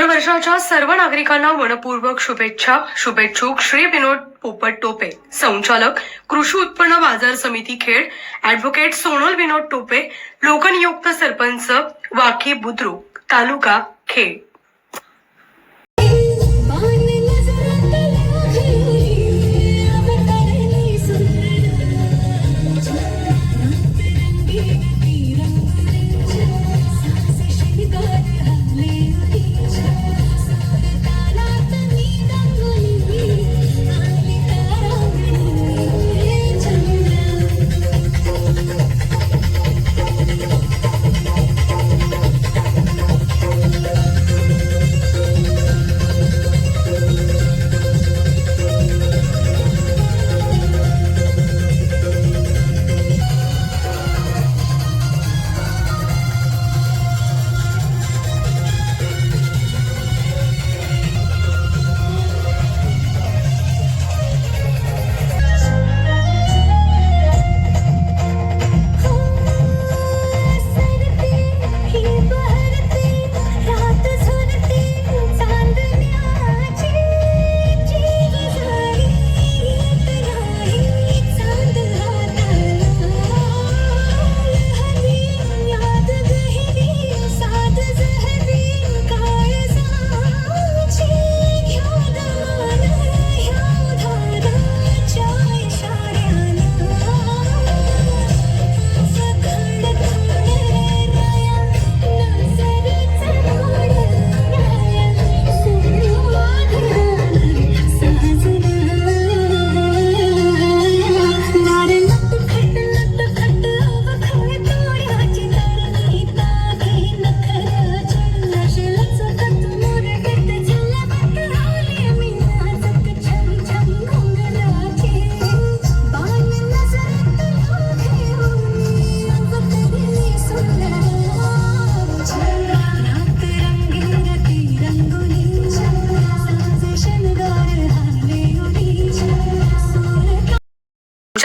नववर्षाच्या वर्षाच्या सर्व नागरिकांना मनपूर्वक शुभेच्छा शुभेच्छुक श्री विनोद पोपट टोपे संचालक कृषी उत्पन्न बाजार समिती खेड ऍडव्होकेट सोनल विनोद टोपे लोकनियुक्त सरपंच वाकी बुद्रुक तालुका खेड.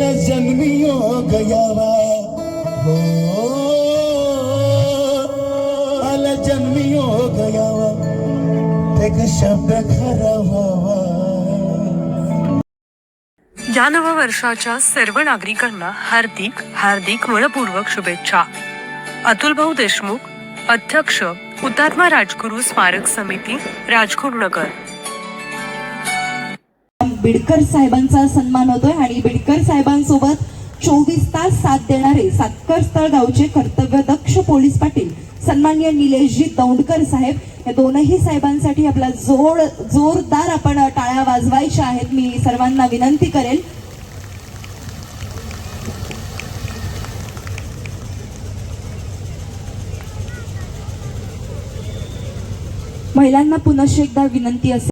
अल जन्मियो गयावा हो। अल हो। जन्मियो हो गयावा एक शब्द खरा या नववर्षाच्या वर्षाच्या सर्व नागरिकांना हार्दिक हार्दिक मनपूर्वक शुभेच्छा. अतुल भाऊ देशमुख अध्यक्ष हुतात्मा राजगुरू स्मारक समिती राजगुरुनगर. बिडकर साहेबांचा सन्मान होतोय आणि बिडकर साहेबांसोबत चोवीस तास साथ देणारे सातकर स्थळ गावचे कर्तव्यदक्ष पोलीस पाटील सन्मान्य निलेशजी दौंडकर साहेब. या दोनही साहेबांसाठी आपला जोड जोरदार आपण टाळ्या वाजवायच्या आहेत. मी सर्वांना विनंती करेल. महिलांना पुनश्च एकदा विनंती असेल.